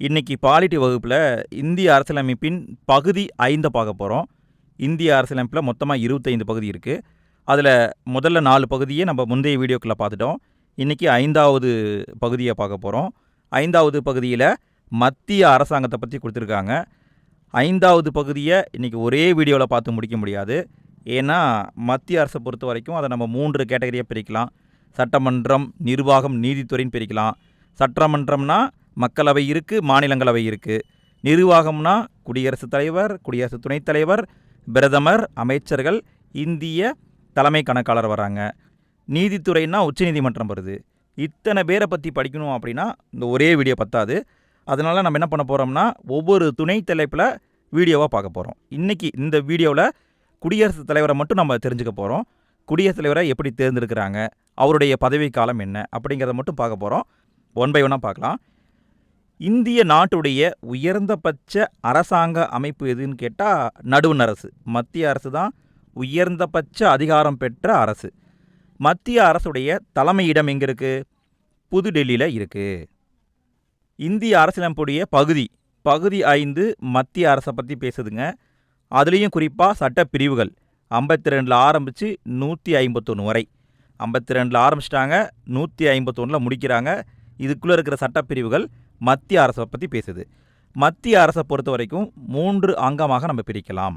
இன்னைக்கு பாலிட்டி வகுப்பில் இந்திய அரசியலமைப்பின் பகுதி ஐந்தை பார்க்க போகிறோம் இந்திய அரசியலமைப்பில் மொத்தமாக இருபத்தைந்து பகுதி இருக்குது அதில் முதல்ல நாலு பகுதியை நம்ம முந்தைய வீடியோக்குள்ளே பார்த்துட்டோம். இன்றைக்கி ஐந்தாவது பகுதியை பார்க்க போகிறோம் ஐந்தாவது பகுதியில் மத்திய அரசாங்கத்தை பற்றி கொடுத்துருக்காங்க. ஐந்தாவது பகுதியை இன்றைக்கி ஒரே வீடியோவில் பார்த்து முடிக்க முடியாது. ஏன்னா மத்திய அரசை பொறுத்த வரைக்கும் அதை நம்ம மூன்று கேட்டகரியாக பிரிக்கலாம். சட்டமன்றம் நிர்வாகம் நீதித்துறைன்னு பிரிக்கலாம். சட்டமன்றம்னா மக்களவை இருக்குது மாநிலங்களவை இருக்குது நிர்வாகம்னா குடியரசுத் தலைவர் குடியரசு துணைத் தலைவர் பிரதமர் அமைச்சர்கள் இந்திய தலைமை கணக்காளர் வராங்க. நீதித்துறைனா உச்சநீதிமன்றம் வருது. இத்தனை பேரை பற்றி படிக்கணும் அப்படின்னா இந்த ஒரே வீடியோ பத்தாது. அதனால் நம்ம என்ன பண்ண போகிறோம்னா ஒவ்வொரு துணை தலைப்பில் வீடியோவாக பார்க்க போகிறோம் இன்றைக்கி இந்த வீடியோவில் குடியரசுத் தலைவரை மட்டும் நம்ம தெரிஞ்சுக்க போகிறோம் குடியரசுத் தலைவரை எப்படி தேர்ந்தெடுக்கிறாங்க அவருடைய பதவி காலம் என்ன அப்படிங்கிறத மட்டும் பார்க்க போகிறோம் ஒன் பை ஒன்னாக பார்க்கலாம். இந்திய நாட்டுடைய உயர்ந்தபட்ச அரசாங்க அமைப்பு எதுன்னு கேட்டால் நடுவண் அரசு. மத்திய அரசு தான் உயர்ந்தபட்ச அதிகாரம் பெற்ற அரசு. மத்திய அரசுடைய தலைமையிடம் எங்கே இருக்குது புதுடெல்லியில் இருக்குது இந்திய அரசியலமைப்புடைய பகுதி பகுதி ஐந்து மத்திய அரசை பற்றி பேசுதுங்க. அதுலேயும் குறிப்பாக சட்டப்பிரிவுகள். ஐம்பத்தி ரெண்டில் ஆரம்பித்து நூற்றி ஐம்பத்தொன்று வரை. ஐம்பத்தி ரெண்டில் ஆரம்பிச்சிட்டாங்க நூற்றி ஐம்பத்தொன்னில் முடிக்கிறாங்க. இதுக்குள்ளே இருக்கிற சட்டப்பிரிவுகள் மத்திய அரசை பற்றி பேசுது. மத்திய அரசை பொறுத்த வரைக்கும் மூன்று அங்கமாக நம்ம பிரிக்கலாம்.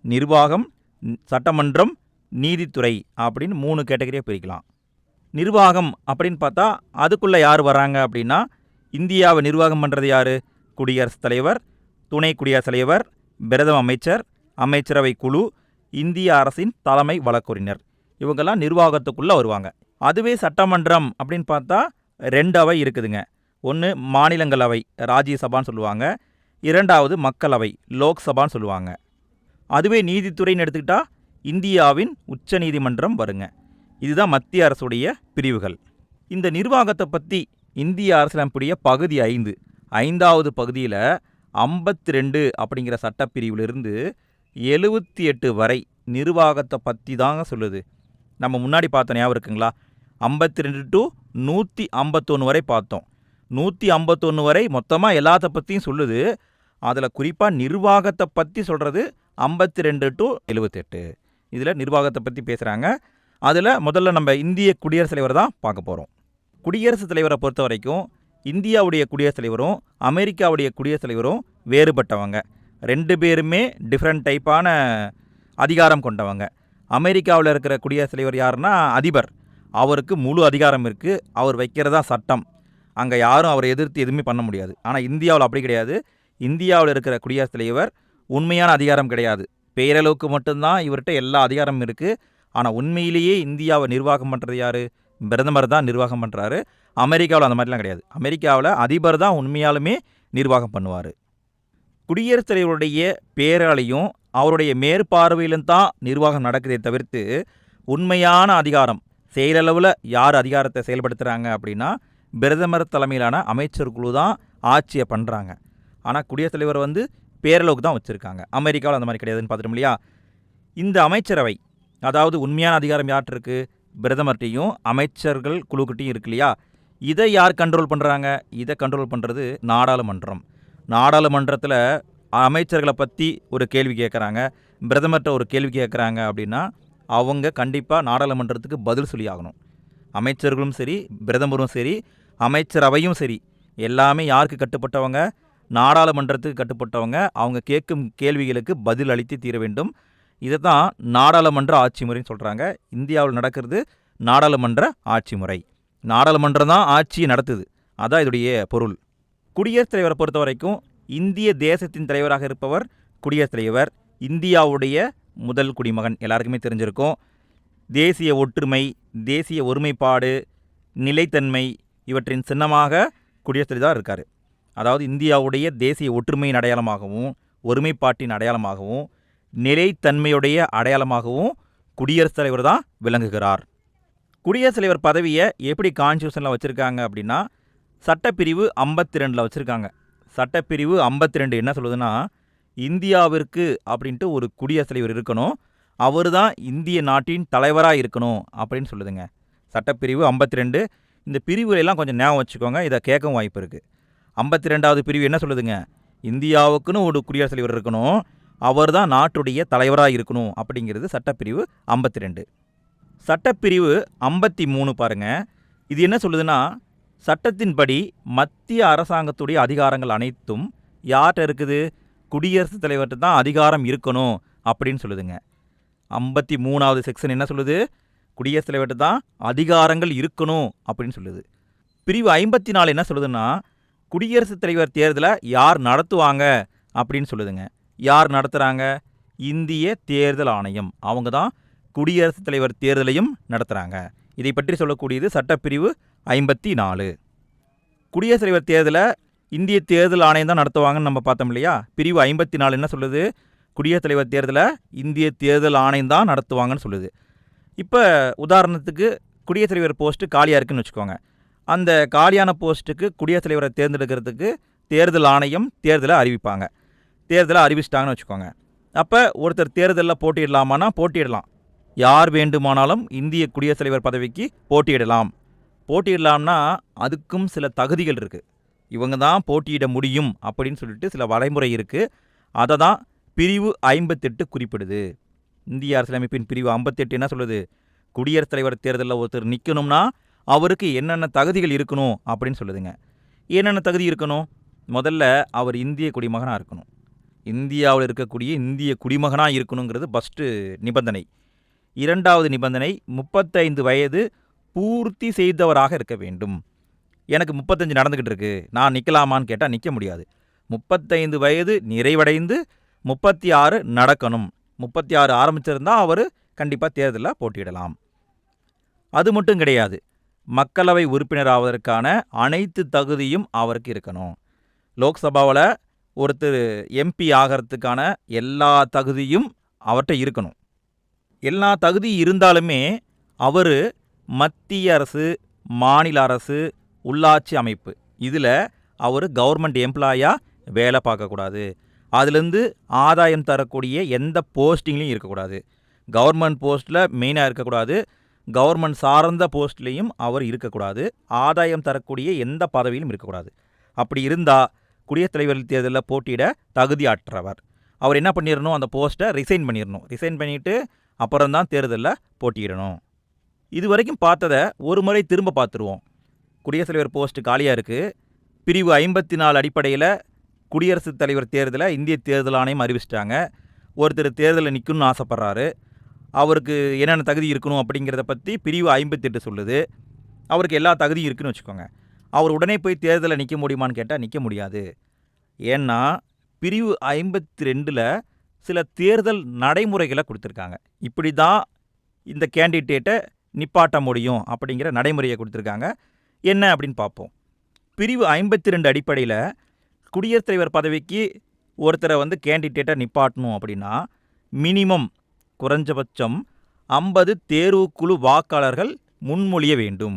நிர்வாகம் சட்டமன்றம் நீதித்துறை அப்படின்னு மூணு கேட்டகரியாக பிரிக்கலாம். நிர்வாகம் அப்படின்னு பார்த்தா அதுக்குள்ளே யார் வராங்க அப்படின்னா இந்தியாவை நிர்வாகம் பண்ணுறது யார்? குடியரசுத் தலைவர் துணை குடியரசுத் தலைவர் பிரதம அமைச்சர் அமைச்சரவை குழு இந்திய அரசின் தலைமை வழக்குறிஞர். இவங்கெல்லாம் நிர்வாகத்துக்குள்ளே வருவாங்க. அதுவே சட்டமன்றம் அப்படின்னு பார்த்தா ரெண்டு அவை இருக்குதுங்க. ஒன்று மாநிலங்களவை ராஜ்யசபான்னு சொல்லுவாங்க. இரண்டாவது மக்களவை லோக்சபான்னு சொல்லுவாங்க. அதுவே நீதித்துறைன்னு எடுத்துக்கிட்டால் இந்தியாவின் உச்ச நீதிமன்றம் வருங்க. இதுதான் மத்திய அரசுடைய பிரிவுகள். இந்த நிர்வாகத்தை பற்றி இந்திய அரசியலமைப்புடைய பகுதி ஐந்து ஐந்தாவது பகுதியில் ஐம்பத்தி ரெண்டு அப்படிங்கிற சட்டப்பிரிவிலிருந்து எழுபத்தி எட்டு வரை நிர்வாகத்தை பற்றி தாங்க சொல்லுது. நம்ம முன்னாடி பார்த்தோம் ஞாபகம் இருக்குங்களா? ஐம்பத்தி ரெண்டு டு நூற்றி ஐம்பத்தொன்று வரை பார்த்தோம். நூற்றி ஐம்பத்தொன்று வரை மொத்தமாக எல்லாத்த பற்றியும் சொல்லுது. அதில் குறிப்பாக நிர்வாகத்தை பற்றி சொல்கிறது ஐம்பத்தி ரெண்டு டு எழுபத்தெட்டு இதில் நிர்வாகத்தை பற்றி பேசுகிறாங்க அதில் முதல்ல நம்ம இந்திய குடியரசுத் தலைவர் தான் பார்க்க போகிறோம் குடியரசுத் தலைவரை பொறுத்த வரைக்கும் இந்தியாவுடைய குடியரசுத் தலைவரும் அமெரிக்காவுடைய குடியரசுத் தலைவரும் வேறுபட்டவங்க. ரெண்டு பேருமே டிஃப்ரெண்ட் டைப்பான அதிகாரம் கொண்டவங்க. அமெரிக்காவில் இருக்கிற குடியரசுத் தலைவர் யாருன்னா அதிபர். அவருக்கு முழு அதிகாரம் இருக்குது அவர் வைக்கிறதா சட்டம். அங்கே யாரும் அவரை எதிர்த்து எதுவுமே பண்ண முடியாது. ஆனால் இந்தியாவில் அப்படி கிடையாது. இந்தியாவில் இருக்கிற குடியரசுத் தலைவர் உண்மையான அதிகாரம் கிடையாது. பேரளவுக்கு மட்டும்தான் இவர்கிட்ட எல்லா அதிகாரமும் இருக்குது ஆனால் உண்மையிலேயே இந்தியாவை நிர்வாகம் பண்ணுறது யார்? பிரதமர் தான் நிர்வாகம் பண்ணுறாரு அமெரிக்காவில் அந்த மாதிரிலாம் கிடையாது. அமெரிக்காவில் அதிபர் தான் உண்மையாலுமே நிர்வாகம் பண்ணுவார். குடியரசுத் தலைவருடைய பேராலையும் அவருடைய மேற்பார்வையிலும் தான் நிர்வாகம் நடக்குதே தவிர்த்து உண்மையான அதிகாரம் செயலளவில் யார் அதிகாரத்தை செயல்படுத்துகிறாங்க அப்படின்னா பிரதமர் தலைமையிலான அமைச்சர் குழு தான் ஆட்சியை பண்ணுறாங்க ஆனால் குடியரசுத் தலைவர் வந்து பேரளவுக்கு தான் வச்சுருக்காங்க. அமெரிக்காவில் அந்த மாதிரி கிடையாதுன்னு பார்த்துட்டோம் இல்லையா? இந்த அமைச்சரவை அதாவது உண்மையான அதிகாரம் யார்கிட்ட பிரதமர்கிட்டையும் அமைச்சர்கள் குழுக்கிட்டையும் இருக்கு இல்லையா? இதை யார் கண்ட்ரோல் பண்ணுறாங்க இதை கண்ட்ரோல் பண்ணுறது நாடாளுமன்றம். நாடாளுமன்றத்தில் அமைச்சர்களை பற்றி ஒரு கேள்வி கேட்குறாங்க. பிரதமர்கிட்ட ஒரு கேள்வி கேட்குறாங்க அப்படின்னா அவங்க கண்டிப்பாக நாடாளுமன்றத்துக்கு பதில் சொல்லி ஆகணும் அமைச்சர்களும் சரி பிரதமரும் சரி அமைச்சரவையும் சரி. எல்லாமே யாருக்கு கட்டுப்பட்டவங்க? நாடாளுமன்றத்துக்கு கட்டுப்பட்டவங்க. அவங்க கேட்கும் கேள்விகளுக்கு பதில் அளித்து தீர வேண்டும். இதை தான் நாடாளுமன்ற ஆட்சி முறைன்னு சொல்கிறாங்க இந்தியாவில் நடக்கிறது நாடாளுமன்ற ஆட்சி முறை. நாடாளுமன்றம் தான் ஆட்சியை நடத்துது. அதான் இதோடைய பொருள். குடியரசுத் தலைவரை பொறுத்த வரைக்கும் இந்திய தேசத்தின் தலைவராக இருப்பவர் குடியரசுத் தலைவர். இந்தியாவுடைய முதல் குடிமகன். எல்லாருக்குமே தெரிஞ்சிருக்கும். தேசிய ஒற்றுமை தேசிய ஒருமைப்பாடு நிலைத்தன்மை இவற்றின் சின்னமாக குடியரசு தான் இருக்கார். அதாவது இந்தியாவுடைய தேசிய ஒற்றுமையின் அடையாளமாகவும் ஒருமைப்பாட்டின் அடையாளமாகவும் நிலைத்தன்மையுடைய அடையாளமாகவும் குடியரசுத் தலைவர் தான் விளங்குகிறார். குடியரசுத் தலைவர் பதவியை எப்படி கான்ஸ்டியூஷனில் வச்சுருக்காங்க அப்படின்னா சட்டப்பிரிவு ஐம்பத்தி ரெண்டில் வச்சுருக்காங்க. சட்டப்பிரிவு ஐம்பத்தி ரெண்டு என்ன சொல்லுதுன்னா இந்தியாவிற்கு அப்படின்ட்டு ஒரு குடியரசுத் தலைவர் இருக்கணும். அவர் தான் இந்திய நாட்டின் தலைவராக இருக்கணும் அப்படின்னு சொல்லுதுங்க. சட்டப்பிரிவு ஐம்பத்தி ரெண்டு இந்த பிரிவுகளெல்லாம் கொஞ்சம் ஞாபகம் வச்சுக்கோங்க. இதை கேட்கவும் வாய்ப்பு இருக்குது ஐம்பத்தி ரெண்டாவது பிரிவு என்ன சொல்லுதுங்க? இந்தியாவுக்குன்னு ஒரு குடியரசுத் தலைவர் இருக்கணும். அவர் தான் நாட்டுடைய தலைவராக இருக்கணும் அப்படிங்கிறது சட்டப்பிரிவு ஐம்பத்தி ரெண்டு சட்டப்பிரிவு ஐம்பத்தி மூணு பாருங்க. இது என்ன சொல்லுதுன்னா சட்டத்தின்படி மத்திய அரசாங்கத்துடைய அதிகாரங்கள் அனைத்தும் யார்கிட்ட இருக்குது? குடியரசுத் தலைவர்கிட்ட தான் அதிகாரம் இருக்கணும் அப்படின்னு சொல்லுதுங்க. ஐம்பத்தி மூணாவது செக்ஷன் என்ன சொல்லுது? குடியரசுத் தலைவர்கிட்ட தான் அதிகாரங்கள் இருக்கணும் அப்படின்னு சொல்லுது. பிரிவு ஐம்பத்தி நாலு என்ன சொல்லுதுன்னா குடியரசுத் தலைவர் தேர்தலை யார் நடத்துவாங்க அப்படின்னு சொல்லுதுங்க. யார் நடத்துகிறாங்க இந்திய தேர்தல் ஆணையம். அவங்க தான் குடியரசுத் தலைவர் தேர்தலையும் நடத்துகிறாங்க இதை பற்றி சொல்லக்கூடியது சட்டப்பிரிவு ஐம்பத்தி நாலு குடியரசுத் தலைவர் தேர்தலை இந்திய தேர்தல் ஆணையம் தான் நடத்துவாங்கன்னு நம்ம பார்த்தோம் இல்லையா? பிரிவு ஐம்பத்தி நாலு என்ன சொல்லுது? குடியரசுத் தலைவர் தேர்தலை இந்திய தேர்தல் ஆணையம் தான் நடத்துவாங்கன்னு சொல்லுது. இப்போ உதாரணத்துக்கு குடியரசுத் தலைவர் போஸ்ட்டு காலியாக இருக்குன்னு வச்சுக்கோங்க. அந்த காலியான போஸ்ட்டுக்கு குடியரசுத் தலைவரை தேர்ந்தெடுக்கிறதுக்கு தேர்தல் ஆணையம் தேர்தலை அறிவிப்பாங்க. தேர்தலை அறிவிச்சிட்டாங்கன்னு வச்சுக்கோங்க. அப்போ ஒருத்தர் தேர்தலில் போட்டியிடலாமான்னா போட்டியிடலாம். யார் வேண்டுமானாலும் இந்திய குடியரசுத் தலைவர் பதவிக்கு போட்டியிடலாம். போட்டியிடலாம்னா அதுக்கும் சில தகுதிகள் இருக்குது இவங்க தான் போட்டியிட முடியும் அப்படின்னு சொல்லிட்டு சில வரைமுறை இருக்குது அதை தான் பிரிவு ஐம்பத்தெட்டு குறிப்பிடுது. இந்திய அரசியலமைப்பின் பிரிவு ஐம்பத்தெட்டு என்ன சொல்லுது? குடியரசுத் தலைவர் தேர்தலில் ஒருத்தர் நிற்கணும்னா அவருக்கு என்னென்ன தகுதிகள் இருக்கணும் அப்படின்னு சொல்லுதுங்க. என்னென்ன தகுதி இருக்கணும்? முதல்ல அவர் இந்திய குடிமகனாக இருக்கணும். இந்தியாவில் இருக்கக்கூடிய இந்திய குடிமகனாக இருக்கணுங்கிறது ஃபஸ்ட்டு நிபந்தனை. இரண்டாவது நிபந்தனை முப்பத்தைந்து வயது பூர்த்தி செய்தவராக இருக்க வேண்டும். எனக்கு முப்பத்தஞ்சு நடந்துக்கிட்டு இருக்கு. நான் நிற்கலாமான்னு கேட்டால் நிற்க முடியாது. முப்பத்தைந்து வயது நிறைவடைந்து முப்பத்தி ஆறு நடக்கணும். முப்பத்தி ஆறு ஆரம்பிச்சிருந்தா அவர் கண்டிப்பாக தேர்தலில் போட்டியிடலாம். அது மட்டும் கிடையாது மக்களவை உறுப்பினராவதற்கான அனைத்து தகுதியும் அவருக்கு இருக்கணும். லோக்சபாவில் ஒருத்தர் எம்பி ஆகிறதுக்கான எல்லா தகுதியும் அவர்கிட்ட இருக்கணும். எல்லா தகுதி இருந்தாலுமே அவர் மத்திய அரசு மாநில அரசு உள்ளாட்சி அமைப்பு இதில் அவர் கவர்மெண்ட் எம்ப்ளாயாக வேலை பார்க்கக்கூடாது. அதுலேருந்து ஆதாயம் தரக்கூடிய எந்த போஸ்டிங்லேயும் இருக்கக்கூடாது. கவர்மெண்ட் போஸ்ட்டில் மெயினாக இருக்கக்கூடாது. கவர்மெண்ட் சார்ந்த போஸ்ட்லேயும் அவர் இருக்கக்கூடாது. ஆதாயம் தரக்கூடிய எந்த பதவியிலும் இருக்கக்கூடாது. அப்படி இருந்தால் குடியரசுத் தலைவர் தேர்தலில் போட்டியிட தகுதியற்றவர். அவர் என்ன பண்ணிடணும் அந்த போஸ்ட்டை ரிசைன் பண்ணிடணும் ரிசைன் பண்ணிவிட்டு அப்புறம் தான் தேர்தலில் போட்டியிடணும். இது வரைக்கும் பார்த்ததை ஒரு முறை திரும்ப பார்த்துருவோம். குடியரசுத் தலைவர் போஸ்ட்டு காலியாக இருக்குது பிரிவு ஐம்பத்தி நாலு அடிப்படையில் குடியரசுத் தலைவர் தேர்தலை இந்திய தேர்தல் ஆணையம் அறிவிச்சிட்டாங்க. ஒருத்தர் தேர்தலில் நிற்கணும்னு ஆசைப்பட்றாரு. அவருக்கு என்னென்ன தகுதி இருக்கணும் அப்படிங்கிறத பற்றி பிரிவு ஐம்பத்தெட்டு சொல்லுது. அவருக்கு எல்லா தகுதியும் இருக்குன்னு வச்சுக்கோங்க. அவர் உடனே போய் தேர்தலில் நிற்க முடியுமான்னு கேட்டால் நிற்க முடியாது. ஏன்னா பிரிவு ஐம்பத்தி ரெண்டில் சில தேர்தல் நடைமுறைகளை கொடுத்துருக்காங்க. இப்படி தான் இந்த கேண்டிடேட்டை நிப்பாட்ட முடியும் அப்படிங்கிற நடைமுறையை கொடுத்துருக்காங்க. என்ன அப்படின்னு பார்ப்போம். பிரிவு ஐம்பத்தி ரெண்டு அடிப்படையில் குடியரசுத் தலைவர் பதவிக்கு ஒருத்தரை வந்து கேண்டிடேட்டாக நிப்பாட்டணும் அப்படின்னா மினிமம் குறைஞ்சபட்சம் ஐம்பது தேர்வுக்குழு வாக்காளர்கள் முன்மொழிய வேண்டும்.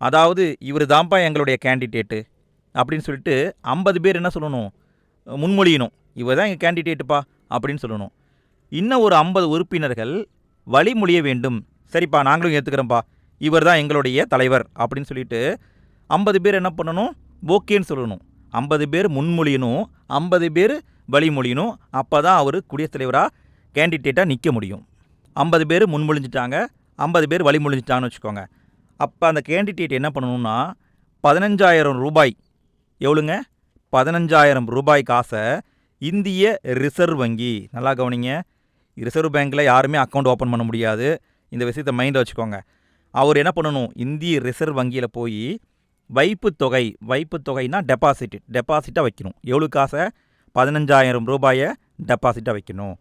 அதாவது இவர் தான்ப்பா எங்களுடைய கேண்டிடேட்டு அப்படின்னு சொல்லிட்டு ஐம்பது பேர் என்ன சொல்லணும்? முன்மொழியணும். இவர் தான் எங்கள் கேண்டிடேட்டுப்பா அப்படின்னு சொல்லணும். இன்னும் ஒரு ஐம்பது உறுப்பினர்கள் வழிமொழிய வேண்டும். சரிப்பா நாங்களும் ஏற்றுக்கிறோம்ப்பா இவர் தான் எங்களுடைய தலைவர் அப்படின்னு சொல்லிட்டு ஐம்பது பேர் என்ன பண்ணணும்? ஓகேன்னு சொல்லணும். ஐம்பது பேர் முன்மொழியணும் ஐம்பது பேர் வழிமொழியணும் அப்போ தான் அவர் குடியரசுத் தலைவராக கேண்டிடேட்டாக நிற்க முடியும். ஐம்பது பேர் முன்மொழிஞ்சிட்டாங்க ஐம்பது பேர் வழிமொழிஞ்சிட்டாங்கன்னு வச்சுக்கோங்க. அப்போ அந்த கேண்டிடேட் என்ன பண்ணணும்னா பதினஞ்சாயிரம் ரூபாய் எவ்வளோங்க? பதினஞ்சாயிரம் ரூபாய் காசை இந்திய ரிசர்வ் வங்கி நல்லா கவனிங்க ரிசர்வ் பேங்க்கில் யாருமே அக்கௌண்ட் ஓப்பன் பண்ண முடியாது. இந்த விஷயத்தை மைண்டில் வச்சுக்கோங்க. அவர் என்ன பண்ணணும்? இந்திய ரிசர்வ் வங்கியில் போய் வைப்பு தொகை வைப்பு டெபாசிட் டெபாசிட்டாக வைக்கணும். எவ்வளோ காசை? பதினஞ்சாயிரம் ரூபாயை டெபாசிட்டாக வைக்கணும்.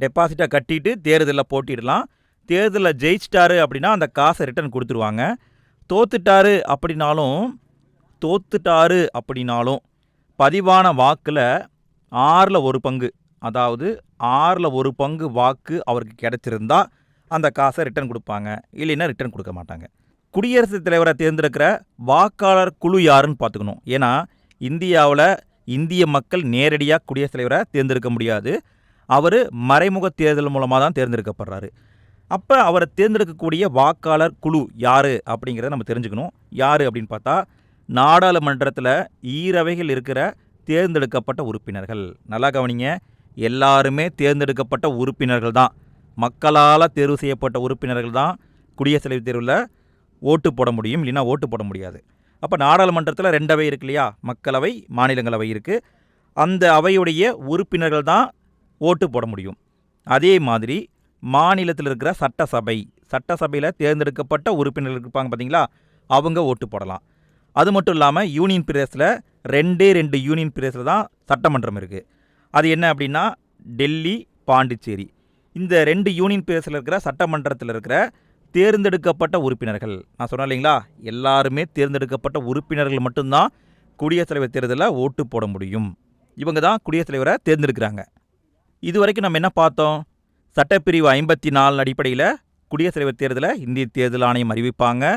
டெபாசிட்டாக கட்டிட்டு தேர்தலில் போட்டிடலாம். தேர்தலில் ஜெயிச்சிட்டாரு அப்படின்னா அந்த காசை ரிட்டர்ன் கொடுத்துருவாங்க. தோத்துட்டாரு அப்படின்னாலும் தோத்துட்டாரு அப்படின்னாலும் பதிவான வாக்கில் ஆறில் ஒரு பங்கு அதாவது ஆறில் ஒரு பங்கு வாக்கு அவருக்கு கிடச்சிருந்தா அந்த காசை ரிட்டர்ன் கொடுப்பாங்க. இல்லைன்னா ரிட்டர்ன் கொடுக்க மாட்டாங்க. குடியரசுத் தலைவரை தேர்ந்தெடுக்கிற வாக்காளர் குழு யாருன்னு பார்த்துக்கணும். ஏன்னா இந்தியாவில் இந்திய மக்கள் நேரடியாக குடியரசுத் தலைவரை தேர்ந்தெடுக்க முடியாது. அவர் மறைமுக தேர்தல் மூலமாக தான் தேர்ந்தெடுக்கப்படுறாரு. அப்போ அவரை தேர்ந்தெடுக்கக்கூடிய வாக்காளர் குழு யார் அப்படிங்கிறத நம்ம தெரிஞ்சுக்கணும். யார் அப்படின்னு பார்த்தா நாடாளுமன்றத்தில் ஈரவைகள் இருக்கிற தேர்ந்தெடுக்கப்பட்ட உறுப்பினர்கள். நல்லா கவனிங்க எல்லாருமே தேர்ந்தெடுக்கப்பட்ட உறுப்பினர்கள் தான். மக்களால் தேர்வு செய்யப்பட்ட உறுப்பினர்கள் தான் குடியரசுத் தலைவர் தேர்வில் ஓட்டு போட முடியும் இல்லைன்னா ஓட்டு போட முடியாது. அப்போ நாடாளுமன்றத்தில் ரெண்டு அவை இருக்கு இல்லையா? மக்களவை மாநிலங்களவை இருக்குது அந்த அவையுடைய உறுப்பினர்கள் தான் ஓட்டு போட முடியும். அதே மாதிரி மாநிலத்தில் இருக்கிற சட்டசபை சட்டசபையில் தேர்ந்தெடுக்கப்பட்ட உறுப்பினர்கள் இருப்பாங்க பார்த்தீங்களா அவங்க ஓட்டு போடலாம். அது மட்டும் இல்லாமல் யூனியன் பிரதேசத்தில் ரெண்டே ரெண்டு யூனியன் பிரதேசத்தில் தான் சட்டமன்றம் இருக்குது அது என்ன அப்படின்னா டெல்லி பாண்டிச்சேரி. இந்த ரெண்டு யூனியன் பிரதேசத்தில் இருக்கிற சட்டமன்றத்தில் இருக்கிற தேர்ந்தெடுக்கப்பட்ட உறுப்பினர்கள். நான் சொன்னேன் இல்லைங்களா? எல்லாருமே தேர்ந்தெடுக்கப்பட்ட உறுப்பினர்கள் மட்டும்தான் குடியரசுத் தலைவர் தேர்தலில் ஓட்டு போட முடியும். இவங்க தான் குடியரசுத் தலைவரை தேர்ந்தெடுக்கிறாங்க. இது வரைக்கும் நம்ம என்ன பார்த்தோம்? சட்டப்பிரிவு ஐம்பத்தி நாலு அடிப்படையில் குடியரசுத் தலைவர் தேர்தலை இந்திய தேர்தல் ஆணையம் அறிவிப்பாங்க.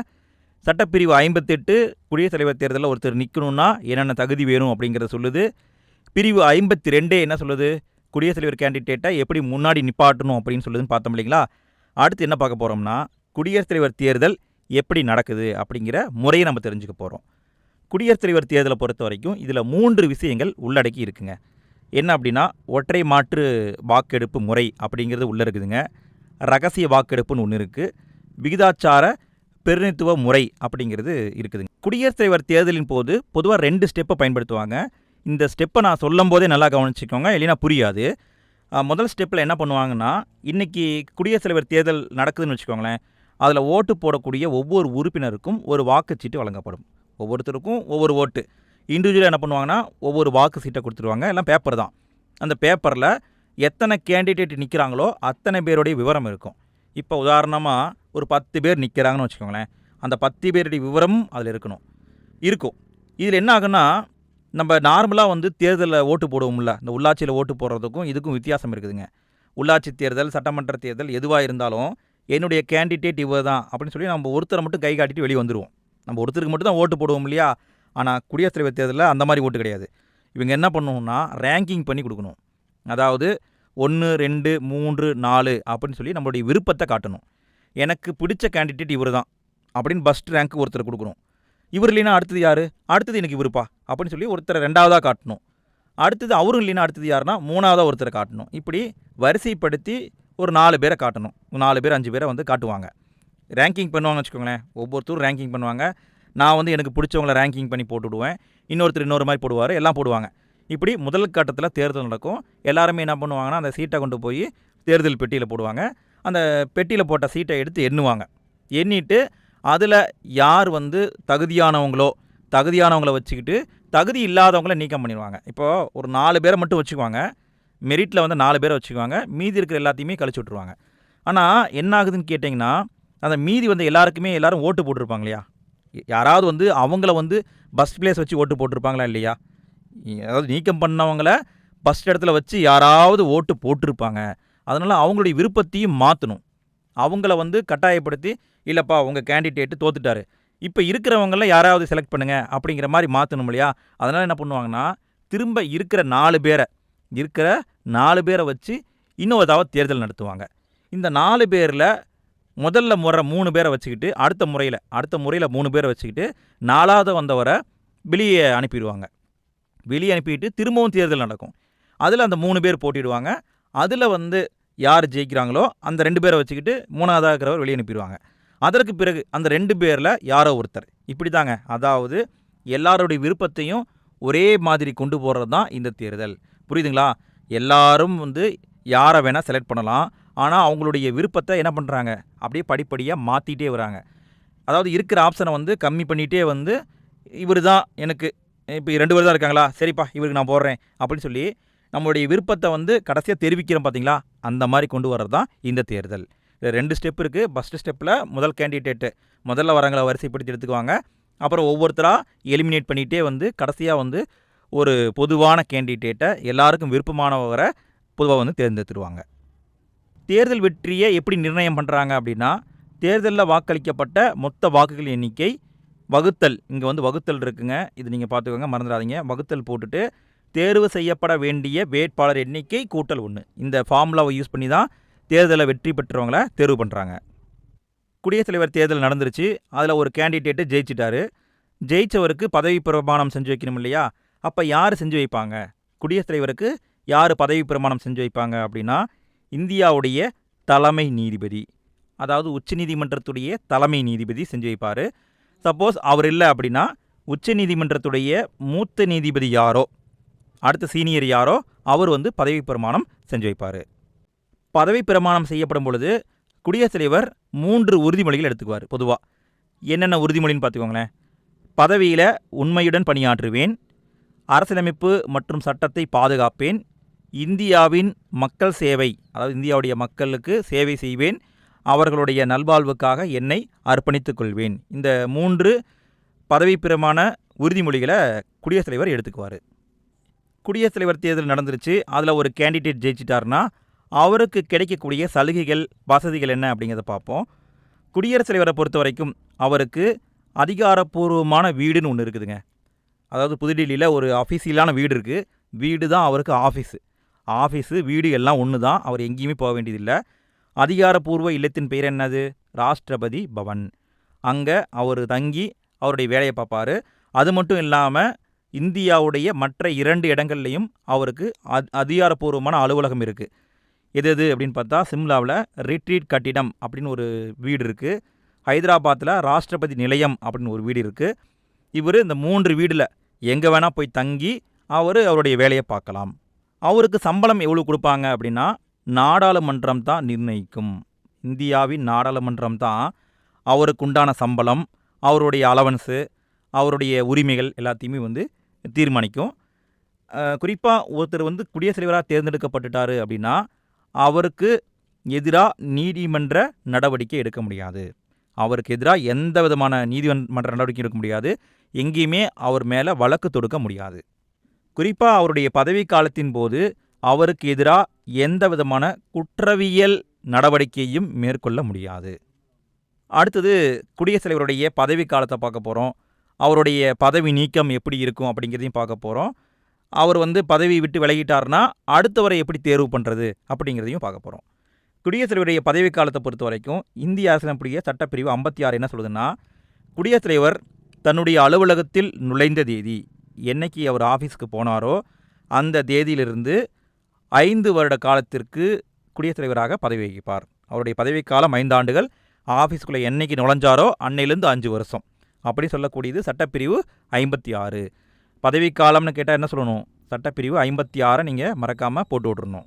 சட்டப்பிரிவு ஐம்பத்தெட்டு குடியரசுத் தலைவர் தேர்தலில் ஒருத்தர் நிற்கணும்னா என்னென்ன தகுதி வேணும் அப்படிங்கிறத சொல்லுது. பிரிவு ஐம்பத்தி ரெண்டே என்ன சொல்லுது? குடியரசுத் தலைவர் கேண்டிடேட்டை எப்படி முன்னாடி நிப்பாட்டணும் அப்படின்னு சொல்லுதுன்னு பார்த்தோம் இல்லைங்களா? அடுத்து என்ன பார்க்க போகிறோம்னா குடியரசுத் தலைவர் தேர்தல் எப்படி நடக்குது அப்படிங்கிற முறையை நம்ம தெரிஞ்சுக்க போகிறோம் குடியரசுத் தலைவர் தேர்தலை பொறுத்த வரைக்கும் இதில் மூன்று விஷயங்கள் உள்ளடக்கி இருக்குங்க. என்ன அப்படின்னா ஒற்றை மாற்று வாக்கெடுப்பு முறை அப்படிங்கிறது உள்ளே இருக்குதுங்க. ரகசிய வாக்கெடுப்புன்னு ஒன்று இருக்குது விகிதாச்சார பிரதிநிதித்துவ முறை அப்படிங்கிறது இருக்குதுங்க. குடியரசுத் தலைவர் தேர்தலின் போது பொதுவாக ரெண்டு ஸ்டெப்பை பயன்படுத்துவாங்க. இந்த ஸ்டெப்பை நான் சொல்லும் போதே நல்லா கவனிச்சுக்கோங்க இல்லைன்னா புரியாது. முதல் ஸ்டெப்பில் என்ன பண்ணுவாங்கன்னா இன்றைக்கி குடியரசுத் தலைவர் தேர்தல் நடக்குதுன்னு வச்சுக்கோங்களேன். அதில் ஓட்டு போடக்கூடிய ஒவ்வொரு உறுப்பினருக்கும் ஒரு வாக்குச்சீட்டு வழங்கப்படும். ஒவ்வொருத்தருக்கும் ஒவ்வொரு ஓட்டு. இண்டிவிஜுவலாக என்ன பண்ணுவாங்கன்னா ஒவ்வொரு வாக்கு சீட்டை கொடுத்துருவாங்க. எல்லாம் பேப்பர் தான். அந்த பேப்பரில் எத்தனை கேண்டிடேட் நிற்கிறாங்களோ அத்தனை பேருடைய விவரம் இருக்கும். இப்போ உதாரணமாக ஒரு பத்து பேர் நிற்கிறாங்கன்னு வச்சுக்கோங்களேன். அந்த பத்து பேருடைய விவரமும் அதில் இருக்கணும். இருக்கும். இதில் என்ன ஆகுன்னா நம்ம நார்மலாக வந்து தேர்தலில் ஓட்டு போடுவோம்ல. இந்த உள்ளாட்சியில் ஓட்டு போடுறதுக்கும் இதுக்கும் வித்தியாசம் இருக்குதுங்க. உள்ளாட்சி தேர்தல் சட்டமன்ற தேர்தல் எதுவாக இருந்தாலும் என்னுடைய கேண்டிடேட் இவர் தான் அப்படின்னு சொல்லி நம்ம ஒருத்தரை மட்டும் கை காட்டிட்டு வெளியே வந்துடுவோம் நம்ம ஒருத்தருக்கு மட்டும் தான் ஓட்டு போடுவோம் இல்லையா? ஆனால் குடியரசுத் தலைவர் தேர்தலில் அந்த மாதிரி ஓட்டு கிடையாது. இவங்க என்ன பண்ணணும்னா ரேங்கிங் பண்ணி கொடுக்கணும். அதாவது ஒன்று ரெண்டு மூன்று நாலு அப்படின்னு சொல்லி நம்மளுடைய விருப்பத்தை காட்டணும். எனக்கு பிடிச்ச கேண்டிடேட் இவர் தான் அப்படின்னு ஃபஸ்ட் ரேங்க் ஒருத்தர் கொடுக்கணும். இவர் இல்லைன்னா அடுத்தது யார்? அடுத்தது எனக்கு இவருப்பா அப்படின்னு சொல்லி ஒருத்தரை ரெண்டாவதாக காட்டணும். அடுத்தது அவரும் இல்லைன்னா அடுத்தது யாருன்னா மூணாவதாக ஒருத்தரை காட்டணும். இப்படி வரிசைப்படுத்தி ஒரு நாலு பேரை காட்டணும். நாலு பேர் அஞ்சு பேரை வந்து காட்டுவாங்க. ரேங்கிங் பண்ணுவாங்கன்னு வச்சுக்கோங்களேன். ஒவ்வொருத்தரும் ரேங்கிங் பண்ணுவாங்க. நான் வந்து எனக்கு பிடிச்சவங்கள ரேங்கிங் பண்ணி போட்டுவிடுவேன். இன்னொருத்தர் இன்னொரு மாதிரி போடுவார். எல்லாம் போடுவாங்க. இப்படி முதல் கட்டத்தில் தேர்தல் நடக்கும். எல்லாருமே என்ன பண்ணுவாங்கன்னா அந்த சீட்டை கொண்டு போய் தேர்தல் பெட்டியில் போடுவாங்க. அந்த பெட்டியில் போட்ட சீட்டை எடுத்து எண்ணுவாங்க. எண்ணிட்டு அதில் யார் வந்து தகுதியானவங்களோ தகுதியானவங்கள வச்சுக்கிட்டு தகுதி இல்லாதவங்கள நீக்கம் பண்ணிடுவாங்க. இப்போது ஒரு நாலு பேரை மட்டும் வச்சுக்குவாங்க. மெரிட்டில் வந்து நாலு பேரை வச்சுக்குவாங்க. மீதி இருக்கிற எல்லாத்தையுமே கழிச்சு விட்ருவாங்க ஆனால் என்ன ஆகுதுன்னு கேட்டிங்கன்னா அந்த மீதி வந்து எல்லாருக்குமே எல்லாரும் ஓட்டு போட்டிருப்பாங்க இல்லையா? யாராவது வந்து அவங்கள வந்து ஃபஸ்ட் பிளேஸ் வச்சு ஓட்டு போட்டிருப்பாங்களா இல்லையா? அதாவது நீக்கம் பண்ணவங்கள ஃபஸ்ட் இடத்துல வச்சு யாராவது ஓட்டு போட்டிருப்பாங்க. அதனால் அவங்களுடைய விருப்பத்தையும் மாற்றணும் அவங்கள வந்து கட்டாயப்படுத்தி இல்லைப்பா உங்கள் கேண்டிடேட்டு தோத்துட்டாரு. இப்போ இருக்கிறவங்கள யாராவது செலக்ட் பண்ணுங்க. அப்படிங்கிற மாதிரி மாற்றணும் இல்லையா? அதனால் என்ன பண்ணுவாங்கன்னா திரும்ப இருக்கிற நாலு பேரை இருக்கிற நாலு பேரை வச்சு இன்னொரு தடவை தேர்தல் நடத்துவாங்க. இந்த நாலு பேரில் முதல்ல முறை மூணு பேரை வச்சுக்கிட்டு அடுத்த முறையில் அடுத்த முறையில் மூணு பேரை வச்சுக்கிட்டு நாலாவது வந்தவரை வெளியே அனுப்பிடுவாங்க. வெளியே அனுப்பிட்டு திரும்பவும் தேர்தல் நடக்கும். அதில் அந்த மூணு பேர் போட்டிடுவாங்க. அதில் வந்து யார் ஜெயிக்கிறாங்களோ அந்த ரெண்டு பேரை வச்சுக்கிட்டு மூணாவதாக இருக்கிறவர் வெளியே அனுப்பிடுவாங்க. அதற்கு பிறகு அந்த ரெண்டு பேரில் யாரோ ஒருத்தர். இப்படி தாங்க அதாவது எல்லாருடைய விருப்பத்தையும் ஒரே மாதிரி கொண்டு போகிறது தான் இந்த தேர்தல். புரியுதுங்களா? எல்லாரும் வந்து யாரை வேணால் செலக்ட் பண்ணலாம். ஆனால் அவங்களுடைய விருப்பத்தை என்ன பண்ணுறாங்க அப்படியே படிப்படியாக மாற்றிட்டே வராங்க. அதாவது இருக்கிற ஆப்ஷனை வந்து கம்மி பண்ணிகிட்டே வந்து இவர் தான் எனக்கு இப்போ ரெண்டு பேர் தான் இருக்காங்களா? சரிப்பா இவருக்கு நான் போடுறேன். அப்படின்னு சொல்லி நம்மளுடைய விருப்பத்தை வந்து கடைசியாக தெரிவிக்கிறோம் பார்த்தீங்களா அந்த மாதிரி கொண்டு வர்றது தான் இந்த தேர்தல். ரெண்டு ஸ்டெப் இருக்குது ஃபஸ்ட்டு ஸ்டெப்பில் முதல் கேண்டிடேட்டு முதல்ல வரங்களை வரிசைப்படுத்தி எடுத்துக்குவாங்க. அப்புறம் ஒவ்வொருத்தராக எலிமினேட் பண்ணிகிட்டே வந்து கடைசியாக வந்து ஒரு பொதுவான கேண்டிடேட்டை எல்லாருக்கும் விருப்பமானவரை பொதுவாக வந்து தேர்ந்தெடுத்துருவாங்க. தேர்தல் வெற்றியை எப்படி நிர்ணயம் பண்ணுறாங்க அப்படின்னா தேர்தலில் வாக்களிக்கப்பட்ட மொத்த வாக்குகள் எண்ணிக்கை வகுத்தல் இங்கே வந்து வகுத்தல் இருக்குங்க. இது நீங்கள் பார்த்துக்கோங்க மறந்துடாதீங்க. வகுத்தல் போட்டுட்டு தேர்வு செய்யப்பட வேண்டிய வேட்பாளர் எண்ணிக்கை கூட்டல் ஒன்று இந்த ஃபார்முலாவை யூஸ் பண்ணி தான் தேர்தலில் வெற்றி பெற்றவங்கள தேர்வு பண்ணுறாங்க குடியரசுத் தலைவர் தேர்தல் நடந்துருச்சு. அதில் ஒரு கேண்டிடேட்டு ஜெயிச்சிட்டாரு. ஜெயிச்சவருக்கு பதவி பிரமாணம் செஞ்சு வைக்கணும் இல்லையா? அப்போ யார் செஞ்சு வைப்பாங்க? குடியரசுத் தலைவருக்கு யார் பதவி பிரமாணம் செஞ்சு வைப்பாங்க அப்படின்னா இந்தியாவுடைய தலைமை நீதிபதி. அதாவது உச்சநீதிமன்றத்துடைய தலைமை நீதிபதி செஞ்சு வைப்பார். சப்போஸ் அவர் இல்லை அப்படின்னா உச்சநீதிமன்றத்துடைய மூத்த நீதிபதி யாரோ அடுத்த சீனியர் யாரோ அவர் வந்து பதவி பிரமாணம் செஞ்சு வைப்பார். பதவி பிரமாணம் செய்யப்படும் பொழுது குடியரசுத் தலைவர் மூன்று உறுதிமொழிகள் எடுத்துக்குவார் பொதுவாக என்னென்ன உறுதிமொழின்னு பார்த்துக்கோங்களேன். பதவியில் உண்மையுடன் பணியாற்றுவேன் அரசியலமைப்பு மற்றும் சட்டத்தை பாதுகாப்பேன். இந்தியாவின் மக்கள் சேவை அதாவது இந்தியாவுடைய மக்களுக்கு சேவை செய்வேன். அவர்களுடைய நல்வாழ்வுக்காக என்னை அர்ப்பணித்துக் கொள்வேன். இந்த மூன்று பதவி உறுதிமொழிகளை குடியரசுத் தலைவர் எடுத்துக்குவார். குடியரசுத் தலைவர் தேர்தல் நடந்துருச்சு. அதில் ஒரு கேண்டிடேட் ஜெயிச்சிட்டாருன்னா அவருக்கு கிடைக்கக்கூடிய சலுகைகள் வசதிகள் என்ன அப்படிங்கிறத பார்ப்போம். குடியரசுத் தலைவரை பொறுத்த வரைக்கும் அவருக்கு அதிகாரப்பூர்வமான வீடுன்னு ஒன்று இருக்குதுங்க. அதாவது புதுடில்லியில் ஒரு அஃபீஷியலான வீடு இருக்குது வீடு தான் அவருக்கு ஆஃபீஸு ஆஃபீஸு வீடு எல்லாம் ஒன்று தான். அவர் எங்கேயுமே போக வேண்டியதில்லை. அதிகாரப்பூர்வ இல்லத்தின் பெயர் என்னது? ராஷ்டிரபதி பவன். அங்கே அவர் தங்கி அவருடைய வேலையை பார்ப்பார். அது மட்டும் இல்லாமல் இந்தியாவுடைய மற்ற இரண்டு இடங்கள்லையும் அவருக்கு அத் அதிகாரப்பூர்வமான அலுவலகம் இருக்குது எது எது அப்படின்னு பார்த்தா சிம்லாவில் ரிட்ரீட் கட்டிடம் அப்படின்னு ஒரு வீடு இருக்குது ஹைதராபாத்தில் ராஷ்டிரபதி நிலையம் அப்படின்னு ஒரு வீடு இருக்குது இவர் இந்த மூன்று வீடில் எங்கே வேணால் போய் தங்கி அவர் அவருடைய வேலையை பார்க்கலாம். அவருக்கு சம்பளம் எவ்வளோ கொடுப்பாங்க அப்படின்னா நாடாளுமன்றம் தான் நிர்ணயிக்கும். இந்தியாவின் நாடாளுமன்றம் தான் அவருக்கு உண்டான சம்பளம் அவருடைய அலவன்ஸு அவருடைய உரிமைகள் எல்லாத்தையுமே வந்து தீர்மானிக்கும். குறிப்பாக ஒருத்தர் வந்து குடியரசுத் தலைவராக தேர்ந்தெடுக்கப்பட்டுட்டாரு அப்படின்னா அவருக்கு எதிராக நீதிமன்ற நடவடிக்கை எடுக்க முடியாது. அவருக்கு எதிராக எந்த விதமான நீதிமன்ற நடவடிக்கை எடுக்க முடியாது. எங்கேயுமே அவர் மேலே வழக்கு தொடுக்க முடியாது. குறிப்பாக அவருடைய பதவி காலத்தின் போது அவருக்கு எதிராக எந்த விதமான குற்றவியல் நடவடிக்கையும் மேற்கொள்ள முடியாது. அடுத்தது குடியரசுத் தலைவருடைய பதவி காலத்தை பார்க்க போகிறோம் அவருடைய பதவி நீக்கம் எப்படி இருக்கும் அப்படிங்கிறதையும் பார்க்க போகிறோம் அவர் வந்து பதவி விட்டு விலகிட்டார்னா அடுத்தவரை எப்படி தேர்வு பண்ணுறது அப்படிங்கிறதையும் பார்க்க போகிறோம் குடியரசுத் தலைவருடைய பதவிக்காலத்தை பொறுத்த வரைக்கும் இந்திய அரசியலமைப்புடைய சட்டப்பிரிவு ஐம்பத்தி ஆறு என்ன சொல்லுதுன்னா குடியரசுத் தலைவர் தன்னுடைய அலுவலகத்தில் நுழைந்த தேதி என்னைக்கு அவர் ஆஃபீஸ்க்கு போனாரோ அந்த தேதியிலிருந்து ஐந்து வருட காலத்திற்கு குடியரசுத் தலைவராக பதவி வகிப்பார். அவருடைய பதவிக்காலம் ஐந்தாண்டுகள் ஆஃபீஸ்க்குள்ளே என்னைக்கு நுழைஞ்சாரோ அன்னையிலேருந்து அஞ்சு வருஷம். அப்படி சொல்லக்கூடியது சட்டப்பிரிவு ஐம்பத்தி ஆறு. பதவிக்காலம்னு கேட்டால் என்ன சொல்லணும்? சட்டப்பிரிவு ஐம்பத்தி ஆறை நீங்கள் மறக்காமல் போட்டு விட்றணும்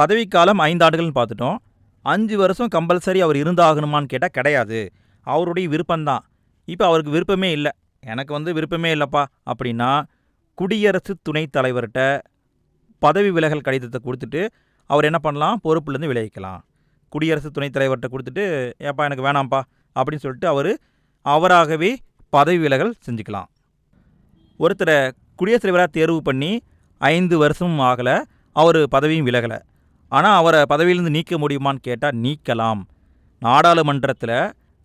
பதவிக்காலம் ஐந்து ஆண்டுகள்னு பார்த்துட்டோம். அஞ்சு வருஷம் கம்பல்சரி அவர் இருந்தாகணுமான்னு கேட்டால் கிடையாது. அவருடைய விருப்பம்தான். இப்போ அவருக்கு விருப்பமே இல்லை. எனக்கு வந்து விருப்பமே இல்லைப்பா அப்படின்னா குடியரசு துணைத் தலைவர்கிட்ட பதவி விலகல் கடிதத்தை கொடுத்துட்டு அவர் என்ன பண்ணலாம்? பொறுப்புலேருந்து விளைவிக்கலாம் குடியரசு துணைத் தலைவர்கிட்ட கொடுத்துட்டு ஏப்பா எனக்கு வேணாம்ப்பா அப்படின்னு சொல்லிட்டு அவர் அவராகவே பதவி விலகல் செஞ்சுக்கலாம். ஒருத்தரை குடியரசுத் தலைவராக தேர்வு பண்ணி ஐந்து வருஷமும் ஆகலை. அவர் பதவியும் விலகலை. ஆனால் அவரை பதவியிலிருந்து நீக்க முடியுமான்னு கேட்டால் நீக்கலாம். நாடாளுமன்றத்தில்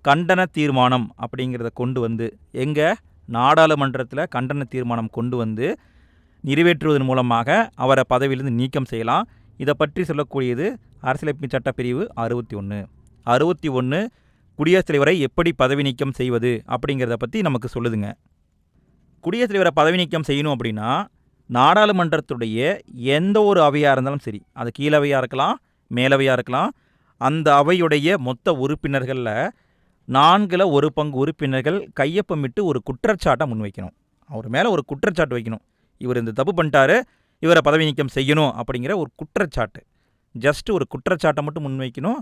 கண்டன தீர்மானம் அப்படிங்கிறத கொண்டு வந்து எங்கே? நாடாளுமன்றத்தில் கண்டன தீர்மானம் கொண்டு வந்து நிறைவேற்றுவதன் மூலமாக அவரை பதவியிலிருந்து நீக்கம் செய்யலாம். இதை பற்றி சொல்லக்கூடியது அரசியலமைப்பு சட்டப்பிரிவு அறுபத்தி ஒன்று அறுபத்தி ஒன்று குடியரசுத் தலைவரை எப்படி பதவி நீக்கம் செய்வது அப்படிங்கிறத பற்றி நமக்கு சொல்லுதுங்க. குடியரசுத் தலைவரை பதவி நீக்கம் செய்யணும் அப்படின்னா நாடாளுமன்றத்துடைய எந்த ஒரு அவையாக இருந்தாலும் சரி அது கீழவையாக இருக்கலாம் மேலவையாக இருக்கலாம் அந்த அவையுடைய மொத்த உறுப்பினர்களில் நான்கில் ஒரு பங்கு உறுப்பினர்கள் கையொப்பமிட்டு ஒரு குற்றச்சாட்டை முன்வைக்கணும். அவர் மேலே ஒரு குற்றச்சாட்டு வைக்கணும். இவர் இந்த தப்பு பண்ணிட்டாரு இவரை பதவி நீக்கம் செய்யணும் அப்படிங்கிற ஒரு குற்றச்சாட்டு. ஜஸ்ட் ஒரு குற்றச்சாட்டை மட்டும் முன்வைக்கணும்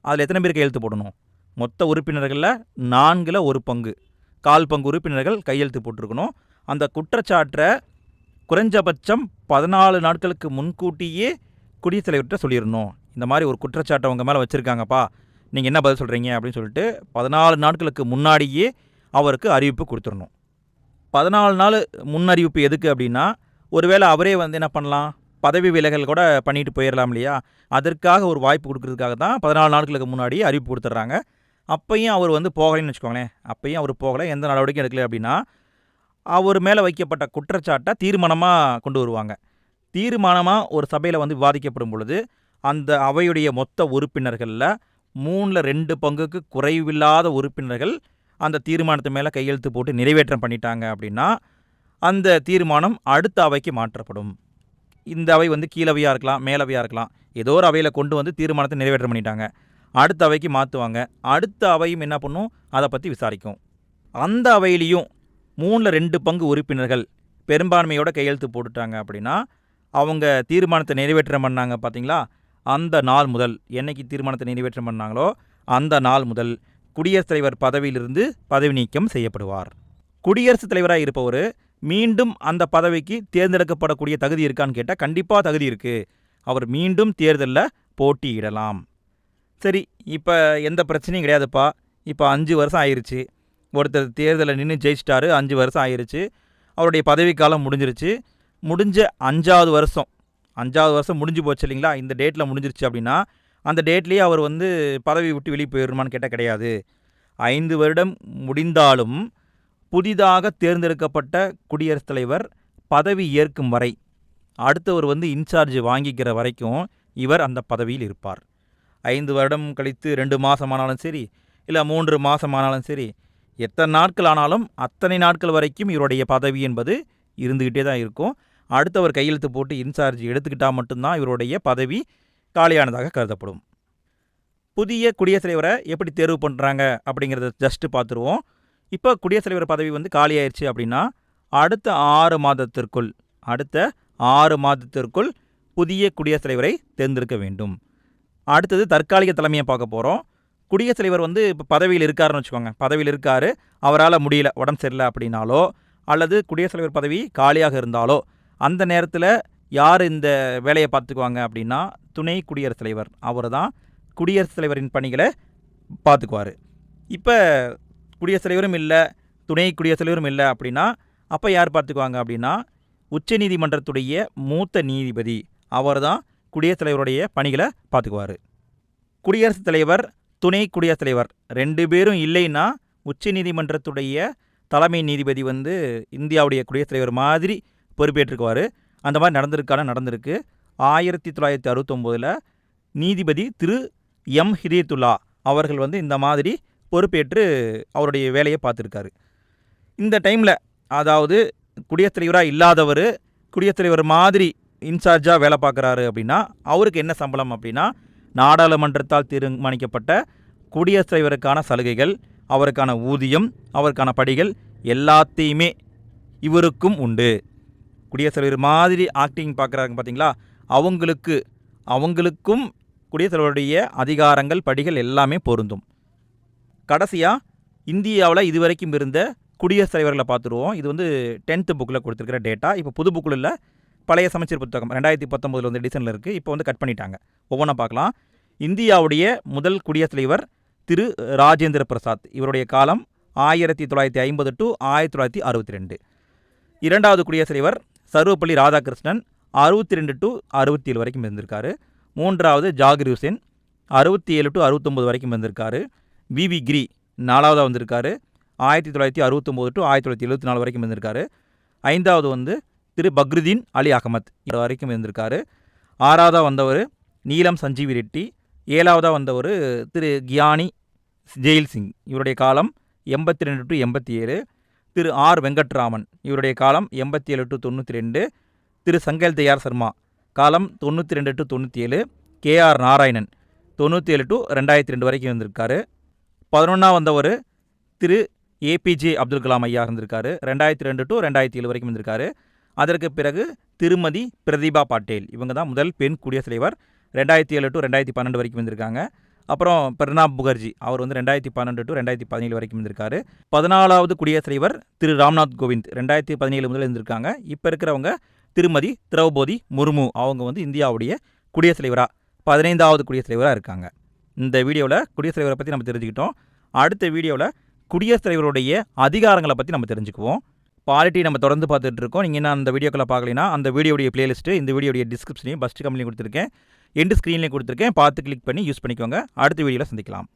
அதில் எத்தனை பேர் கையெழுத்து போடணும்? மொத்த உறுப்பினர்களில் நான்கில் ஒரு பங்கு கால் பங்கு உறுப்பினர்கள் கையெழுத்து போட்டிருக்கணும். அந்த குற்றச்சாட்டை குறைஞ்சபட்சம் பதினாலு நாட்களுக்கு முன்கூட்டியே குடியரசுத் தலைவர்கிட்ட சொல்லிடணும். இந்த மாதிரி ஒரு குற்றச்சாட்டை உங்கள் மேலே வச்சுருக்காங்கப்பா. நீங்கள் என்ன பதில் சொல்கிறீங்க அப்படின்னு சொல்லிட்டு பதினாலு நாட்களுக்கு முன்னாடியே அவருக்கு அறிவிப்பு கொடுத்துடணும். பதினாலு நாள் முன்னறிவிப்பு எதுக்கு அப்படின்னா ஒருவேளை அவரே வந்து என்ன பண்ணலாம்? பதவி விலகல் கூட பண்ணிட்டு போயிடலாம் இல்லையா? அதற்காக ஒரு வாய்ப்பு கொடுக்கறதுக்காக தான் பதினாலு நாட்களுக்கு முன்னாடியே அறிவிப்பு கொடுத்துட்றாங்க. அப்பையும் அவர் வந்து போகலைன்னு வச்சுக்கோங்களேன். அப்பையும் அவர் போகலை. எந்த நடவடிக்கையும் எடுக்கலை அப்படின்னா அவர் மேலே வைக்கப்பட்ட குற்றச்சாட்டை தீர்மானமாக கொண்டு வருவாங்க. தீர்மானமாக ஒரு சபையில் வந்து விவாதிக்கப்படும் பொழுது அந்த அவையுடைய மொத்த உறுப்பினர்களில் மூணில் ரெண்டு பங்குக்கு குறைவில்லாத உறுப்பினர்கள் அந்த தீர்மானத்து மேலே கையெழுத்து போட்டு நிறைவேற்றம் பண்ணிட்டாங்க அப்படின்னா அந்த தீர்மானம் அடுத்த அவைக்கு மாற்றப்படும். இந்த அவை வந்து கீழவையாக இருக்கலாம் மேலவையாக இருக்கலாம். ஏதோ ஒரு அவையில் கொண்டு வந்து தீர்மானத்தை நிறைவேற்றம் பண்ணிட்டாங்க. அடுத்த அவைக்கு மாற்றுவாங்க அடுத்த அவையும் என்ன பண்ணும்? அதை பற்றி விசாரிக்கும். அந்த அவையிலையும் மூணில் ரெண்டு பங்கு உறுப்பினர்கள் பெரும்பான்மையோட கையெழுத்து போட்டுட்டாங்க அப்படின்னா அவங்க தீர்மானத்தை நிறைவேற்றம் பண்ணாங்க பார்த்தீங்களா அந்த நாள் முதல் என்னைக்கு தீர்மானத்தை நிறைவேற்றம் பண்ணாங்களோ அந்த நாள் முதல் குடியரசுத் தலைவர் பதவியிலிருந்து பதவி நீக்கம் செய்யப்படுவார். குடியரசுத் தலைவராக இருப்பவர் மீண்டும் அந்த பதவிக்கு தேர்ந்தெடுக்கப்படக்கூடிய தகுதி இருக்கான்னு கேட்டால் கண்டிப்பாக தகுதி இருக்குது அவர் மீண்டும் தேர்தலில் போட்டியிடலாம். சரி இப்போ எந்த பிரச்சனையும் கிடையாதுப்பா. இப்போ அஞ்சு வருஷம் ஆயிடுச்சு ஒருத்தர் தேர்தலில் நின்று ஜெயிச்சிட்டாரு அஞ்சு வருஷம் ஆயிருச்சு. அவருடைய பதவிக்காலம் முடிஞ்சிருச்சு. முடிஞ்ச அஞ்சாவது வருஷம் அஞ்சாவது வருஷம் முடிஞ்சு போச்சு இல்லைங்களா? இந்த டேட்டில் முடிஞ்சிருச்சு அப்படின்னா அந்த டேட்லேயே அவர் வந்து பதவி விட்டு வெளியே போயிடுமான்னு கேட்டால் கிடையாது. ஐந்து வருடம் முடிந்தாலும் புதிதாக தேர்ந்தெடுக்கப்பட்ட குடியரசுத் தலைவர் பதவி ஏற்கும் வரை அடுத்தவர் வந்து இன்சார்ஜ் வாங்கிக்கிற வரைக்கும் இவர் அந்த பதவியில் இருப்பார். ஐந்து வருடம் கழித்து ரெண்டு மாதம் ஆனாலும் சரி இல்லை மூன்று மாதம் ஆனாலும் சரி எத்தனை நாட்கள் ஆனாலும் அத்தனை நாட்கள் வரைக்கும் இவருடைய பதவி என்பது இருந்துக்கிட்டே தான் இருக்கும். அடுத்தவர் கையெழுத்து போட்டு இன்சார்ஜ் எடுத்துக்கிட்டால் மட்டும்தான் இவருடைய பதவி காலியானதாக கருதப்படும். புதிய குடியரசுத் தலைவரை எப்படி தேர்வு பண்ணுறாங்க அப்படிங்கிறத ஜஸ்ட்டு பார்த்துருவோம். இப்போ குடியரசுத் தலைவர் பதவி வந்து காலியாயிருச்சு அப்படின்னா அடுத்த ஆறு மாதத்திற்குள் அடுத்த ஆறு மாதத்திற்குள் புதிய குடியரசுத் தலைவரை தேர்ந்தெடுக்க வேண்டும். அடுத்தது தற்காலிக தலைமையை பார்க்க போகிறோம் குடியரசுத் தலைவர் வந்து இப்போ பதவியில் இருக்காருன்னு வச்சுக்கோங்க. பதவியில் இருக்கார். அவரால் முடியல. உடம்பு சரியில்லை அப்படின்னாலோ அல்லது குடியரசுத் தலைவர் பதவி காலியாக இருந்தாலோ அந்த நேரத்தில் யார் இந்த வேலையை பார்த்துக்குவாங்க அப்படின்னா துணை குடியரசுத் தலைவர் அவர் தான் குடியரசுத் தலைவரின் பணிகளை பார்த்துக்குவார். இப்போ குடியரசுத் தலைவரும் இல்லை துணை குடியரசுத் தலைவரும் இல்லை அப்படின்னா அப்போ யார் பார்த்துக்குவாங்க அப்படின்னா உச்சநீதிமன்றத்துடைய மூத்த நீதிபதி. அவர் தான் குடியரசுத் தலைவருடைய பணிகளை பார்த்துக்குவார். குடியரசுத் தலைவர் துணை குடியரசுத் தலைவர் ரெண்டு பேரும் இல்லைன்னா உச்சநீதிமன்றத்துடைய தலைமை நீதிபதி வந்து இந்தியாவுடைய குடியரசுத் தலைவர் மாதிரி பொறுப்பேற்றுக்குவார் அந்த மாதிரி நடந்திருக்கான நடந்திருக்கு. ஆயிரத்தி தொள்ளாயிரத்தி அறுபத்தொம்போதில் நீதிபதி திரு எம். ஹிரியத்துல்லா அவர்கள் வந்து இந்த மாதிரி பொறுப்பேற்று அவருடைய வேலையை பார்த்துருக்காரு. இந்த டைமில் அதாவது குடியரசுத் தலைவராக இல்லாதவர் குடியரசுத் தலைவர் மாதிரி இன்சார்ஜாக வேலை பார்க்குறாரு அப்படின்னா அவருக்கு என்ன சம்பளம் அப்படின்னா நாடாளுமன்றத்தால் தீர்மானிக்கப்பட்ட குடியரசுத் தலைவருக்கான சலுகைகள் அவருக்கான ஊதியம் அவருக்கான படிகள் எல்லாத்தையுமே இவருக்கும் உண்டு. குடியரசுத் தலைவர் மாதிரி ஆக்டிங் பார்க்குறாங்க பார்த்தீங்களா? அவங்களுக்கு அவங்களுக்கும் குடியரசுத் தலைவருடைய அதிகாரங்கள் படிகள் எல்லாமே பொருந்தும். கடைசியாக இந்தியாவில் இதுவரைக்கும் இருந்த குடியரசுத் தலைவர்களை பார்த்துருவோம். இது வந்து டென்த்து புக்கில் கொடுத்துருக்கிற டேட்டா இப்போ புது புக்கில் இல்லை பழைய சமச்சீர் புத்தகம் ரெண்டாயிரத்தி பத்தொம்போதில் வந்து எடிஷனில் இருக்குது இப்போ வந்து கட் பண்ணிட்டாங்க. ஒவ்வொன்றா பார்க்கலாம். இந்தியாவுடைய முதல் குடியரசுத் தலைவர் திரு ராஜேந்திர பிரசாத். இவருடைய காலம் ஆயிரத்தி தொள்ளாயிரத்தி ஐம்பது டு ஆயிரத்தி தொள்ளாயிரத்தி அறுபத்தி ரெண்டு. இரண்டாவது குடியரசுத் தலைவர் சர்வப்பள்ளி ராதாகிருஷ்ணன் அறுபத்தி ரெண்டு டு அறுபத்தி ஏழு வரைக்கும் இருந்திருக்காரு. மூன்றாவது ஜாகிர் ஹுசேன் அறுபத்தி ஏழு டு அறுபத்தொம்போது வரைக்கும் இருந்திருக்காரு. விவி கிரி நாலாவதாக வந்திருக்காரு. ஆயிரத்தி தொள்ளாயிரத்தி அறுபத்தொம்போது டு ஆயிரத்தி தொள்ளாயிரத்தி எழுபத்தி நாலு வரைக்கும் இருந்திருக்காரு. ஐந்தாவது வந்து திரு பக்ருதீன் அலி அகமத் இது வரைக்கும் இருந்திருக்காரு. ஆறாவதாக வந்தவர் நீலம் சஞ்சீவி ரெட்டி. ஏழாவதாக வந்தவர் திரு கியானி ஜெயில் சிங். இவருடைய காலம் எண்பத்தி ரெண்டு டு எண்பத்தி ஏழு திரு ஆர் வெங்கட்ராமன். இவருடைய காலம் எண்பத்தி ஏழு டு தொண்ணூற்றி ரெண்டு திரு சங்கல் தயார் சர்மா. காலம் தொண்ணூற்றி ரெண்டு டு தொண்ணூற்றி ஏழு கேஆர் நாராயணன். தொண்ணூற்றி ஏழு டு ரெண்டாயிரத்தி ரெண்டு வரைக்கும் இருந்திருக்காரு. பதினொன்றா வந்தவர் திரு ஏபிஜே அப்துல் கலாம் ஐயா இருந்திருக்காரு. ரெண்டாயிரத்தி ரெண்டு டு ரெண்டாயிரத்தி ஏழு வரைக்கும் இருந்திருக்காரு. அதற்கு பிறகு திருமதி பிரதீபா பாட்டேல். இவங்க தான் முதல் பெண் குடியரசுத் தலைவர். ரெண்டாயிரத்தி ஏழு டு ரெண்டாயிரத்தி பன்னெண்டு வரைக்கும் இருந்திருக்காங்க. அப்புறம் பிரணாப் முகர்ஜி அவர் வந்து ரெண்டாயிரத்தி பன்னெண்டு டு ரெண்டாயிரத்தி பதினேழு வரைக்கும் இருந்திருக்காரு. பதினாலாவது குடியரசுத் தலைவர் திரு ராம்நாத் கோவிந்த் ரெண்டாயிரத்தி பதினேழு முதல் இருந்திருக்காங்க. இப்போ இருக்கிறவங்க திருமதி திரௌபதி முர்மு அவங்க வந்து இந்தியாவுடைய குடியரசுத் தலைவராக பதினைந்தாவது குடியரசுத் தலைவராக இருக்காங்க. இந்த வீடியோவில் குடியரசுத் தலைவரை பற்றி நம்ம தெரிஞ்சுக்கிட்டோம். அடுத்த வீடியோவில் குடியரசுத் தலைவருடைய அதிகாரங்களை பற்றி நம்ம தெரிஞ்சுக்குவோம். குவாலிட்டி நம்ம தொடர்ந்து பார்த்துட்டு இருக்கோம் நீங்கள் என்ன அந்த வீடியோக்களை பார்க்கலைன்னா அந்த வீடியோடைய பிளேலிஸ்ட்டு இந்த வீடியோடைய டிஸ்கிரிப்ஷனையும் ஃபஸ்ட் கம்பெனி கொடுத்துருக்கேன். எண்டு ஸ்க்ரீன்லேயும் கொடுத்துருக்கேன். பார்த்து கிளிக் பண்ணி யூஸ் பண்ணிக்கோங்க. அடுத்த வீடியோவில் சந்திக்கலாம்.